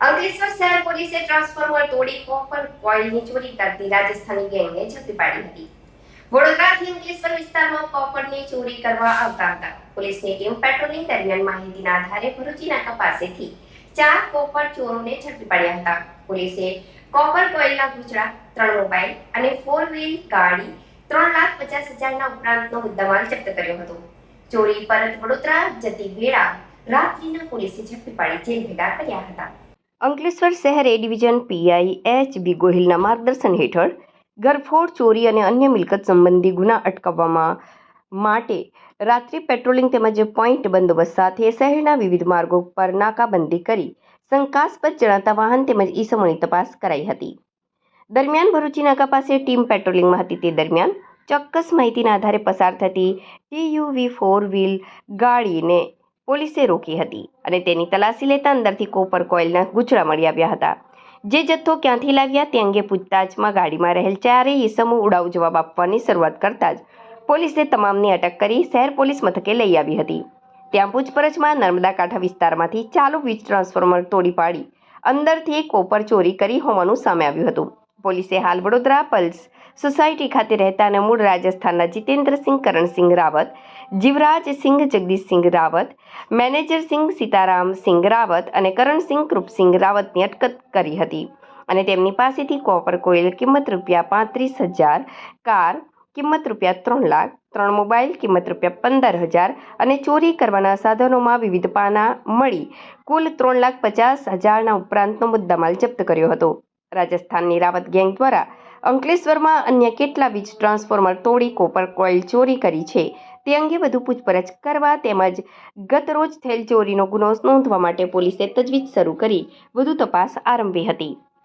અંકલેશ્વર શહેર પોલીસે ટ્રાન્સફોર્મર તોડી કોપર કોઇલની ચોરી કરતી રાજસ્થાની ગેંગને ઝડપી પાડી હતી. વડોદરાથી અંકલેશ્વર વિસ્તારમાં કોપરની ચોરી કરવા આવતા હતા. પોલીસની ટીમ પેટ્રોલિંગ દરમિયાન માહિતીના આધારે ભરૂચી નાકા પાસેથી ચાર કોપર ચોરોને ઝડપી પાડ્યા હતા. પોલીસે કોપર કોઇલના ગુચડા ત્રણ મોબાઈલ અને ફોર વ્હીલ ગાડી ત્રણ લાખ પચાસ હજારના ઉપરાંતનો મુદ્દામાલ જપ્ત કર્યો હતો. ચોરી પરત વડોદરા જતી વેળા રાત્રિના પોલીસે ઝડપી પાડી જેલ ભેગા કર્યા હતા. અંકલેશ્વર શહેર A division PI H B ગોહિલના માર્ગદર્શન હેઠળ ઘરફોડ, ચોરી અને અન્ય મિલકત સંબંધી ગુના અટકાવવામાં માટે રાત્રિ પેટ્રોલિંગ તેમજ પોઈન્ટ બંદોબસ્ત સાથે શહેરના વિવિધ માર્ગો પર નાકાબંધી કરી શંકાસ્પદ જણાતા વાહન તેમજ ઈસમોની તપાસ કરાઈ હતી. દરમિયાન ભરૂચી નાકા પાસે ટીમ પેટ્રોલિંગમાં હતી. તે દરમિયાન ચોક્કસ માહિતીના આધારે પસાર થતી ટીયુવી ફોર વ્હીલ ગાડીને પોલીસે રોકી હતી અને તેની તલાશી લેતા અંદરથી કોપર કોઇલના ગુચડા મળી આવ્યા હતા. જે જથ્થો ક્યાંથી લાવ્યા તે અંગે પૂછતાછમાં ગાડીમાં રહેલ ચારેય ઈસમો ઉડાવ જવાબ આપવાની શરૂઆત કરતા જ પોલીસે તમામની અટક કરી શહેર પોલીસ મથકે લઈ આવી હતી. ત્યાં પૂછપરછમાં નર્મદા કાંઠા વિસ્તારમાંથી ચાલુ વીજ ટ્રાન્સફોર્મર તોડી પાડી અંદરથી કોપર ચોરી કરી હોવાનું સામે આવ્યું હતું. પોલીસે હાલ વડોદરા પલ્સ સોસાયટી ખાતે રહેતાના મૂળ રાજસ્થાનના જીતેન્દ્રસિંહ કરણસિંહ રાવત જીવરાજસિંહ જગદીશસિંહ રાવત મેનેજરસિંહ સીતારામ સિંઘ રાવત અને કરણસિંહ કૃપસિંહ રાવતની અટકત કરી હતી અને તેમની પાસેથી કોપર કોઇલ કિંમત રૂપિયા પાંત્રીસ હજાર, કાર કિંમત રૂપિયા ત્રણ લાખ, ત્રણ મોબાઈલ કિંમત રૂપિયા પંદર હજાર અને ચોરી કરવાના સાધનોમાં વિવિધ પાના મળી કુલ ત્રણ લાખ પચાસ હજારના ઉપરાંતનો મુદ્દામાલ જપ્ત કર્યો હતો. રાજસ્થાનની રાવત ગેંગ દ્વારા અંકલેશ્વરમાં અન્ય કેટલા વીજ ટ્રાન્સફોર્મર તોડી કોપર કોઇલ ચોરી કરી છે તે અંગે વધુ પૂછપરછ કરવા તેમજ ગતરોજ થયેલ ચોરીનો ગુનો નોંધવા માટે પોલીસે તજવીજ શરૂ કરી. વધુ તપાસ આરંભી હતી.